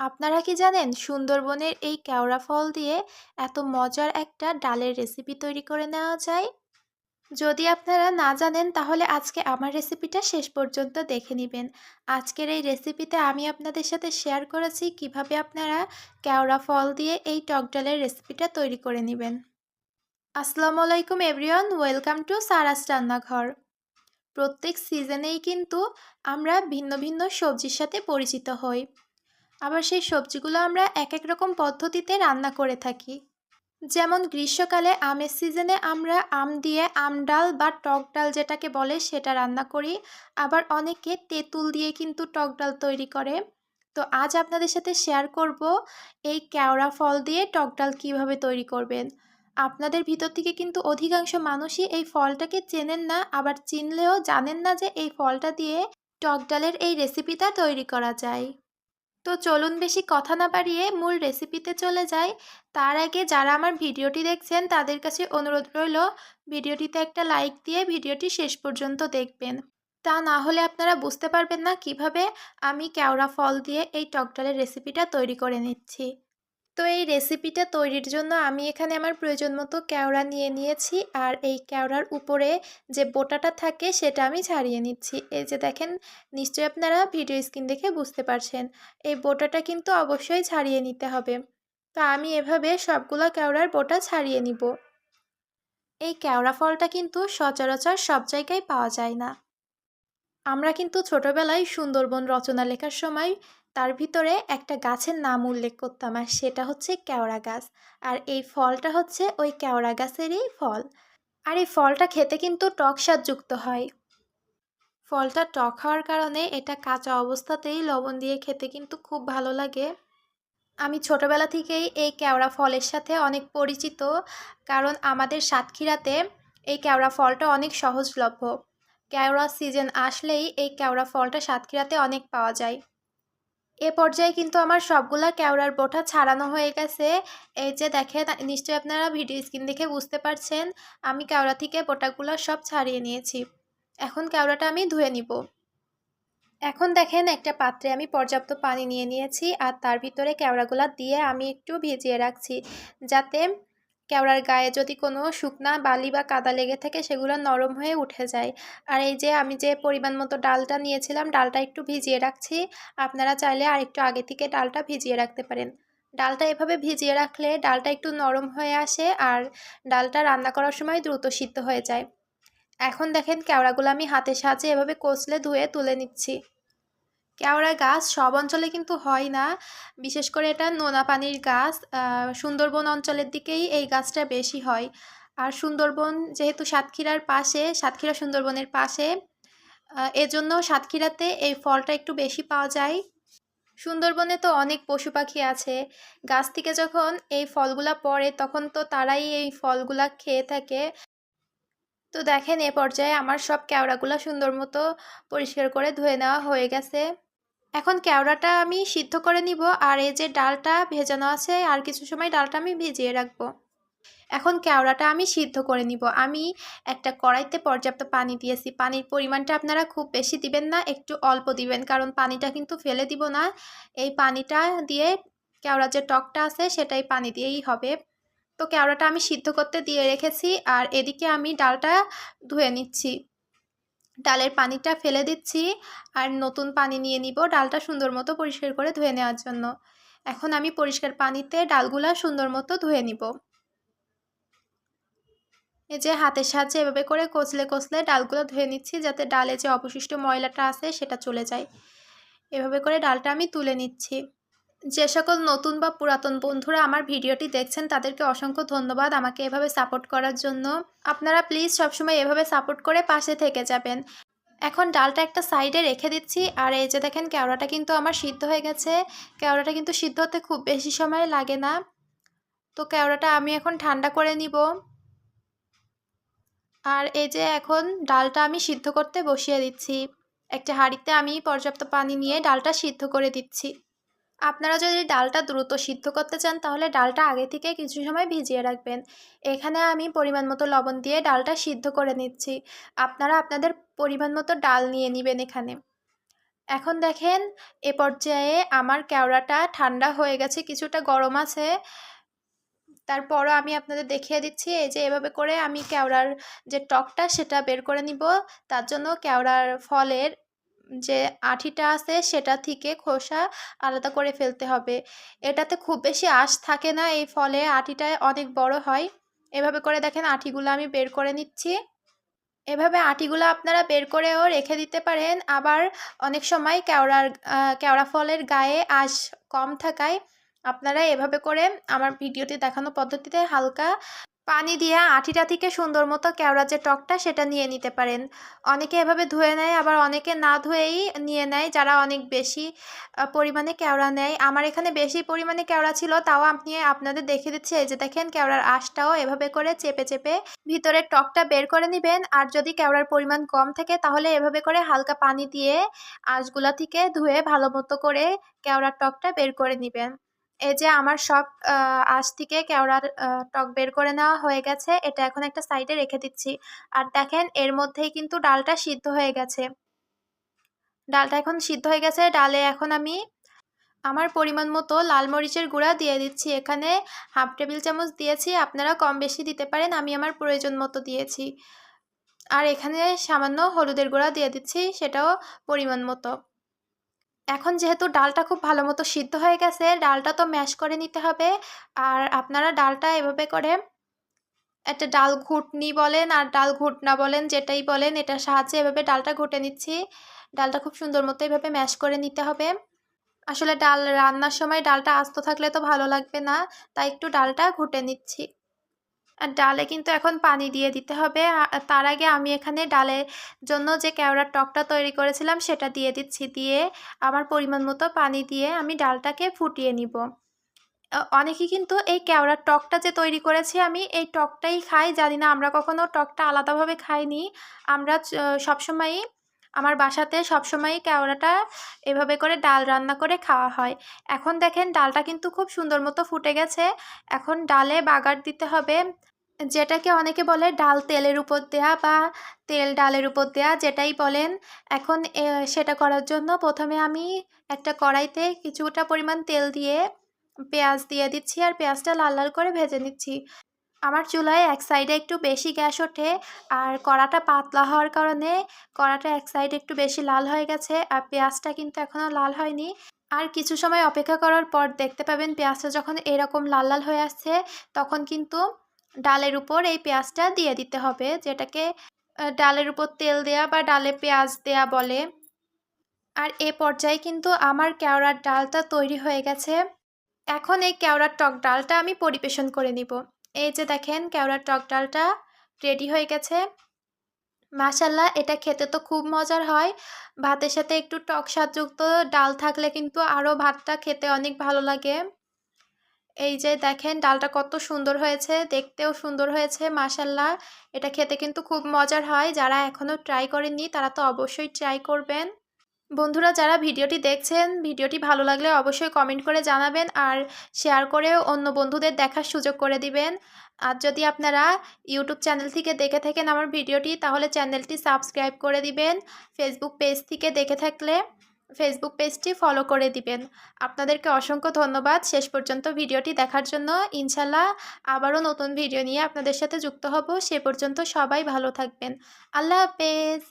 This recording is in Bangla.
আপনারা কি জানেন সুন্দরবনের এই কেওড়া ফল দিয়ে এত মজার একটা ডালের রেসিপি তৈরি করে নেওয়া যায়? যদি আপনারা না জানেন তাহলে আজকে আমার রেসিপিটা শেষ পর্যন্ত দেখে নেবেন। আজকের এই রেসিপিতে আমি আপনাদের সাথে শেয়ার করেছি কীভাবে আপনারা কেওড়া ফল দিয়ে এই টক ডালের রেসিপিটা তৈরি করে নেবেন। আসসালামু আলাইকুম এভরিওয়ান ওয়েলকাম টু সারাস রান্নাঘর। প্রত্যেক সিজনেই কিন্তু আমরা ভিন্ন ভিন্ন সবজির সাথে পরিচিত হই। আবার সেই সবজিগুলো আমরা এক এক রকম পদ্ধতিতে রান্না করে থাকি। যেমন গ্রীষ্মকালে আমের সিজনে আমরা আম দিয়ে আম ডাল বা টক ডাল যেটাকে বলে সেটা রান্না করি। আবার অনেকে তেঁতুল দিয়ে কিন্তু টক ডাল তৈরি করে। তো আজ আপনাদের সাথে শেয়ার করব এই কেওড়া ফল দিয়ে টক ডাল কীভাবে তৈরি করবেন। আপনাদের ভিতর থেকে কিন্তু অধিকাংশ মানুষই এই ফলটাকে চেনেন না, আবার চিনলেও জানেন না যে এই ফলটা দিয়ে টক ডালের এই রেসিপিটা তৈরি করা যায়। তো চলুন বেশি কথা না বাড়িয়ে মূল রেসিপিতে চলে যাই। তার আগে যারা আমার ভিডিওটি দেখছেন, তাদের কাছে অনুরোধ রইল, ভিডিওটিতে একটা লাইক দিয়ে ভিডিওটি শেষ পর্যন্ত দেখবেন। তা না হলে আপনারা বুঝতে পারবেন না কীভাবে আমি কেওড়া ফল দিয়ে এই টকডালের রেসিপিটা তৈরি করে নিচ্ছি। তো এই রেসিপিটা তৈরির জন্য আমি এখানে আমার প্রয়োজন মতো কেওড়া নিয়ে নিয়েছি। আর এই কেওড়ার উপরে যে বোটাটা থাকে সেটা আমি ছাড়িয়ে নিচ্ছি। এই যে দেখেন, নিশ্চয়ই আপনারা ভিডিও স্ক্রিন দেখে বুঝতে পারছেন। এই বোটাটা কিন্তু অবশ্যই ছাড়িয়ে নিতে হবে। তো আমি এভাবে সবগুলো কেওড়ার বোটা ছাড়িয়ে নিব। এই কেওড়া ফলটা কিন্তু সচরাচর সব জায়গায় পাওয়া যায় না। আমরা কিন্তু ছোটবেলায় সুন্দরবন রচনা লেখার সময় তার ভিতরে একটা গাছের নাম উল্লেখ করতাম, আর সেটা হচ্ছে কেওড়া গাছ। আর এই ফলটা হচ্ছে ওই কেওড়া গাছেরই ফল। আর এই ফলটা খেতে কিন্তু টক যুক্ত হয়। ফলটা টক হওয়ার কারণে এটা কাঁচা অবস্থাতেই লবণ দিয়ে খেতে কিন্তু খুব ভালো লাগে। আমি ছোটবেলা থেকেই এই কেওড়া ফলের সাথে অনেক পরিচিত, কারণ আমাদের সাতক্ষীরাতে এই কেওড়া ফলটা অনেক সহজলভ্য। কেওড়া সিজন আসলেই এই কেওড়া ফলটা সাতক্ষীরাতে অনেক পাওয়া যায়। এ পর্যায়ে কিন্তু আমার সবগুলা কেওড়ার বোটা ছাড়ানো হয়ে গেছে। এই যে দেখেন, নিশ্চয়ই আপনারা ভিডিও স্ক্রিন দেখে বুঝতে পারছেন, আমি কেওড়া থেকে বোটাগুলো সব ছাড়িয়ে নিয়েছি। এখন কেওড়াটা আমি ধুয়ে নিব। এখন দেখেন, একটা পাত্রে আমি পর্যাপ্ত পানি নিয়ে নিয়েছি আর তার ভিতরে কেওড়াগুলা দিয়ে আমি একটু ভিজিয়ে রাখছি, যাতে কেওড়ার গায়ে যদি কোনো শুকনা বালি বা কাদা লেগে থাকে, সেগুলো নরম হয়ে উঠে যায়। আর এই যে আমি যে পরিমাণ মতো ডালটা নিয়েছিলাম, ডালটা একটু ভিজিয়ে রাখছি। আপনারা চাইলে আর একটু আগে থেকে ডালটা ভিজিয়ে রাখতে পারেন। ডালটা এভাবে ভিজিয়ে রাখলে ডালটা একটু নরম হয়ে আসে আর ডালটা রান্না করার সময় দ্রুত সিদ্ধ হয়ে যায়। এখন দেখেন কেওড়াগুলো আমি হাতের সাহায্যে এভাবে কষলে ধুয়ে তুলে নিচ্ছি। কেওড়া গাছ সব অঞ্চলে কিন্তু হয় না। বিশেষ করে এটা নোনা পানির গাছ সুন্দরবন অঞ্চলের দিকেই এই গাছটা বেশি হয়। আর সুন্দরবন যেহেতু সাতক্ষীরার পাশে, সাতক্ষীরা সুন্দরবনের পাশে এজন্য সাতক্ষীরাতে এই ফলটা একটু বেশি পাওয়া যায়। সুন্দরবনে তো অনেক পশু পাখি আছে। গাছ থেকে যখন এই ফলগুলা পড়ে, তখন তো তারাই এই ফলগুলা খেয়ে থাকে। তো দেখেন, এ পর্যায়ে আমার সব কেওড়াগুলো সুন্দর মতো পরিষ্কার করে ধুয়ে নেওয়া হয়ে গেছে। এখন কেওড়াটা আমি সিদ্ধ করে নিব, আর এই যে ডালটা ভেজানো আছে, আর কিছু সময় ডালটা আমি ভিজিয়ে রাখব। এখন কেওড়াটা আমি সিদ্ধ করে নিব। আমি একটা কড়াইতে পর্যাপ্ত পানি দিয়েছি। পানির পরিমাণটা আপনারা খুব বেশি দিবেন না, একটু অল্প দিবেন, কারণ পানিটা কিন্তু ফেলে দিব না। এই পানিটা দিয়ে কেওড়া যে টকটা আছে, সেটাই পানি দিয়েই হবে। তো কেওড়াটা আমি সিদ্ধ করতে দিয়ে রেখেছি, আর এদিকে আমি ডালটা ধুয়ে নিচ্ছি। ডালের পানিটা ফেলে দিচ্ছি আর নতুন পানি নিয়ে নিব ডালটা সুন্দর মতো পরিষ্কার করে ধুয়ে নেওয়ার জন্য। এখন আমি পরিষ্কার পানিতে ডালগুলা সুন্দর মতো ধুয়ে নিব। এই যে হাতের সাহায্যে এভাবে করে কচলে কচলে ডালগুলো ধুয়ে নিচ্ছি যাতে ডালে যে অবশিষ্ট ময়লাটা আছে সেটা চলে যায়। এভাবে করে ডালটা আমি তুলে নিচ্ছি। যে সকল নতুন বা পুরাতন বন্ধুরা আমার ভিডিওটি দেখছেন, তাদেরকে অসংখ্য ধন্যবাদ আমাকে এভাবে সাপোর্ট করার জন্য। আপনারা প্লিজ সবসময় এভাবে সাপোর্ট করে পাশে থেকে যাবেন। এখন ডালটা একটা সাইডে রেখে দিচ্ছি, আর এই যে দেখেন কেওড়াটা কিন্তু আমার সিদ্ধ হয়ে গেছে। কেওড়াটা কিন্তু সিদ্ধ হতে খুব বেশি সময় লাগে না। তো কেওড়াটা আমি এখন ঠান্ডা করে নিব। আর এই যে এখন ডালটা আমি সিদ্ধ করতে বসিয়ে দিচ্ছি। একটা হাঁড়িতে আমি পর্যাপ্ত পানি নিয়ে ডালটা সিদ্ধ করে দিচ্ছি। আপনারা যদি ডালটা দ্রুত সিদ্ধ করতে চান, তাহলে ডালটা আগে থেকে কিছু সময় ভিজিয়ে রাখবেন। এখানে আমি পরিমাণ মতো লবণ দিয়ে ডালটা সিদ্ধ করে নিচ্ছি। আপনারা আপনাদের পরিমাণ মতো ডাল নিয়ে নেবেন এখানে। এখন দেখেন, এ পর্যায়ে আমার কেওড়াটা ঠান্ডা হয়ে গেছে, কিছুটা গরম আছে। তারপরও আমি আপনাদের দেখিয়ে দিচ্ছি, এই যে এভাবে করে আমি কেওড়ার যে টকটা, সেটা বের করে নিব। তার জন্য কেওড়ার ফলের যে আঠিটা আছে সেটা থেকে খোসা আলাদা করে ফেলতে হবে। এটাতে খুব বেশি আঁশ থাকে না, এই ফলে আঠিটা অনেক বড় হয়। এভাবে করে দেখেন আঠিগুলো আমি বের করে নিচ্ছি। এভাবে আটিগুলো আপনারা বের করেও রেখে দিতে পারেন। আবার অনেক সময় কেওড়ার কেওড়া ফলের গায়ে আঁশ কম থাকায় আপনারা এভাবে করে আমার ভিডিওতে দেখানো পদ্ধতিতে হালকা পানি দিয়ে আঠিটা থেকে সুন্দর মতো কেওড়া যে টকটা সেটা নিয়ে নিতে পারেন। অনেকে এভাবে ধুয়ে নেয়, আবার অনেকে না ধুয়েই নিয়ে নেয় যারা অনেক বেশি পরিমাণে কেওড়া নেয়। আমার এখানে বেশি পরিমাণে কেওড়া ছিল, তাও আপনি আপনাদের দেখে দিচ্ছি। এই যে দেখেন কেওড়ার আঁশটাও এভাবে করে চেপে চেপে ভিতরের টকটা বের করে নেবেন। আর যদি কেওড়ার পরিমাণ কম থাকে, তাহলে এভাবে করে হালকা পানি দিয়ে আঁশগুলা থেকে ধুয়ে ভালো মতো করে কেওড়ার টকটা বের করে নেবেন। এই যে আমার সব আঁশ থেকে কেওড়ার টক বের করে নেওয়া হয়ে গেছে, এটা এখন একটা সাইডে রেখে দিচ্ছি। আর দেখেন, এর মধ্যেই কিন্তু ডালটা সিদ্ধ হয়ে গেছে। ডালটা এখন সিদ্ধ হয়ে গেছে, ডালে এখন আমি আমার পরিমাণ মতো লাল মরিচের গুঁড়া দিয়ে দিচ্ছি। এখানে হাফ টেবিল চামচ দিয়েছি, আপনারা কম বেশি দিতে পারেন, আমি আমার প্রয়োজন মতো দিয়েছি। আর এখানে সামান্য হলুদের গুঁড়া দিয়ে দিচ্ছি, সেটাও পরিমাণ মতো। এখন যেহেতু ডালটা খুব ভালো মতো সিদ্ধ হয়ে গেছে, ডালটা তো ম্যাশ করে নিতে হবে। আর আপনারা ডালটা এভাবে করে একটা ডাল ঘুটনি বলেন আর ডাল ঘুটনা বলেন, যেটাই বলেন, এটার সাহায্যে এভাবে ডালটা ঘুটে নিচ্ছি। ডালটা খুব সুন্দর মতো এভাবে ম্যাশ করে নিতে হবে। আসলে ডাল রান্নার সময় ডালটা আস্ত থাকলে তো ভালো লাগবে না, তাই একটু ডালটা ঘুটে নিচ্ছি। ডালে কিন্তু এখন পানি দিয়ে দিতে হবে। তার আগে আমি এখানে ডালের জন্য যে কেওড়ার টকটা তৈরি করেছিলাম সেটা দিয়ে দিচ্ছি দিয়ে আমার পরিমাণ মতো পানি দিয়ে আমি ডালটাকে ফুটিয়ে নিব। অনেকে কিন্তু এই কেওড়ার টকটা যে তৈরি করেছি আমি এই টকটাই খাই। জানি না আমরা কখনো টকটা আলাদাভাবে খাইনি। আমরা সবসময়ই আমার বাসাতে সবসময়ই কেওড়াটা এভাবে করে ডাল রান্না করে খাওয়া হয়। এখন দেখেন ডালটা কিন্তু খুব সুন্দর মতো ফুটে গেছে। এখন ডালে বাগার দিতে হবে। যেটাকে অনেকে বলে ডাল তেলের উপর দেয়া বা তেল ডালের উপর দেয়া যেটাই বলেন, এখন সেটা করার জন্য প্রথমে আমি একটা কড়াইতে কিছুটা পরিমাণ তেল দিয়ে পেঁয়াজ দিয়ে দিচ্ছি আর পেঁয়াজটা লাল লাল করে ভেজে নিচ্ছি। আমার চুলায় এক সাইডে একটু বেশি গ্যাস ওঠে আর কড়াটা পাতলা হওয়ার কারণে কড়াটা এক সাইডে একটু বেশি লাল হয়ে গেছে আর পেঁয়াজটা কিন্তু এখনও লাল হয়নি। আর কিছু সময় অপেক্ষা করার পর দেখতে পাবেন পেঁয়াজটা যখন এরকম লাল লাল হয়ে আসছে তখন কিন্তু ডালের উপর এই পেঁয়াজটা দিয়ে দিতে হবে, যেটাকে ডালের উপর তেল দেয়া বা ডালে পেঁয়াজ দেয়া বলে। আর এ পর্যায়ে কিন্তু আমার কেওড়ার ডালটা তৈরি হয়ে গেছে। এখন এই কেওড়ার টক ডালটা আমি পরিবেশন করে নিব। এই যে দেখেন, কেওড়ার টক ডালটা রেডি হয়ে গেছে। মাসাল্লাহ এটা খেতে তো খুব মজার হয়। ভাতের সাথে একটু টক স্বাদযুক্ত ডাল থাকলে কিন্তু আরও ভাতটা খেতে অনেক ভালো লাগে। এই যে দেখেন, ডালটা কত সুন্দর হয়েছে, দেখতেও সুন্দর হয়েছে মাসাল্লাহ এটা খেতে কিন্তু খুব মজার হয়। যারা এখনও ট্রাই করেননি, তারা তো অবশ্যই ট্রাই করবেন। বন্ধুরা, যারা ভিডিওটি দেখছেন, ভিডিওটি ভালো লাগলে অবশ্যই কমেন্ট করে জানাবেন আর শেয়ার করেও অন্য বন্ধুদের দেখার সুযোগ করে দিবেন। আর যদি আপনারা ইউটিউব চ্যানেল থেকে দেখে থাকেন আমার ভিডিওটি, তাহলে চ্যানেলটি সাবস্ক্রাইব করে দিবেন। ফেসবুক পেজ থেকে দেখে থাকলে। ফেসবুক পেজটি ফলো করে দিবেন। আপনাদেরকে অসংখ্য ধন্যবাদ। শেষ পর্যন্ত ভিডিওটি দেখার জন্য। ইনশাল্লাহ আবারও নতুন ভিডিও নিয়ে আপনাদের সাথে যুক্ত হব। সে পর্যন্ত সবাই ভালো থাকবেন। আল্লাহ হাফেজ।